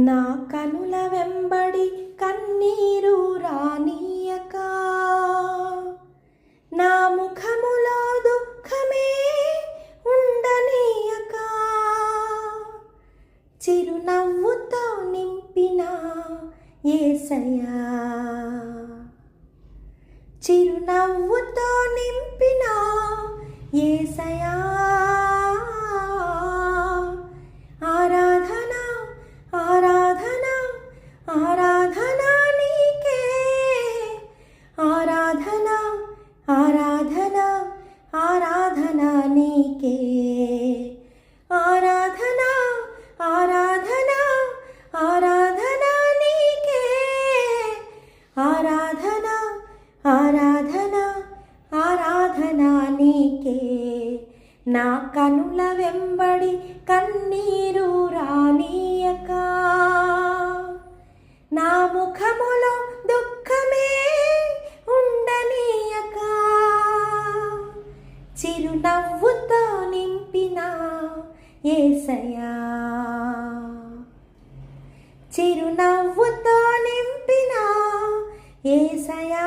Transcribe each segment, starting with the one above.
నా కనుల వెంబడి కన్నీరు రానీయక. నా ముఖములో దుఃఖమే ఉండనీయక. చిరునవ్వుతో నింపిన ఏసయ్యా. చిరునవ్వుతో నింపిన ఏసయా ఆరాధన నీకే. ఆరాధన ఆరాధన ఆరాధన నీకే. ఆరాధన ఆరాధన ఆరాధన నీకే. ఆరాధన ఆరాధన ఆరాధన నీకే. నా కనుల వెంబడి కన్నీరు రానీయకా. నా ముఖములో దుఃఖమే ఉండనీయక. చిరునవ్వుతో నింపిన ఏసయా చిరునవ్వుతో నింపిన ఏసయా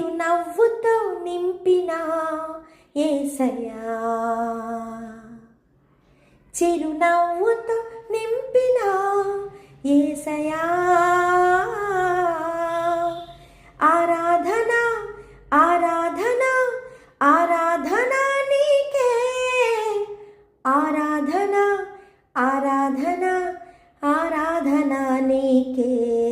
చిరునవ్వుతో నింపిన ఏసయా చిరునవ్వుతో నింపిన ఏసయా ఆరాధన ఆరాధన ఆరాధన నీకే. ఆరాధన ఆరాధన ఆరాధన నీకే.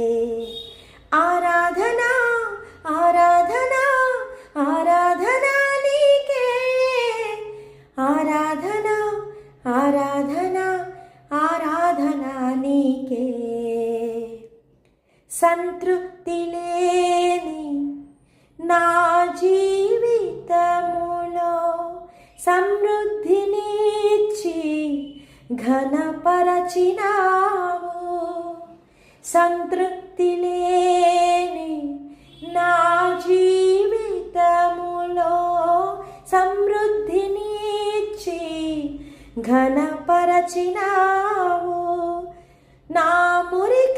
సంతృప్తి లేని నా జీవితములో సమృద్ధినిచ్చి ఘనపరచినావు. సంతృప్తి లేని నా జీవితములో సమృద్ధినిచ్చి ఘనపరచినావు. నా మురికి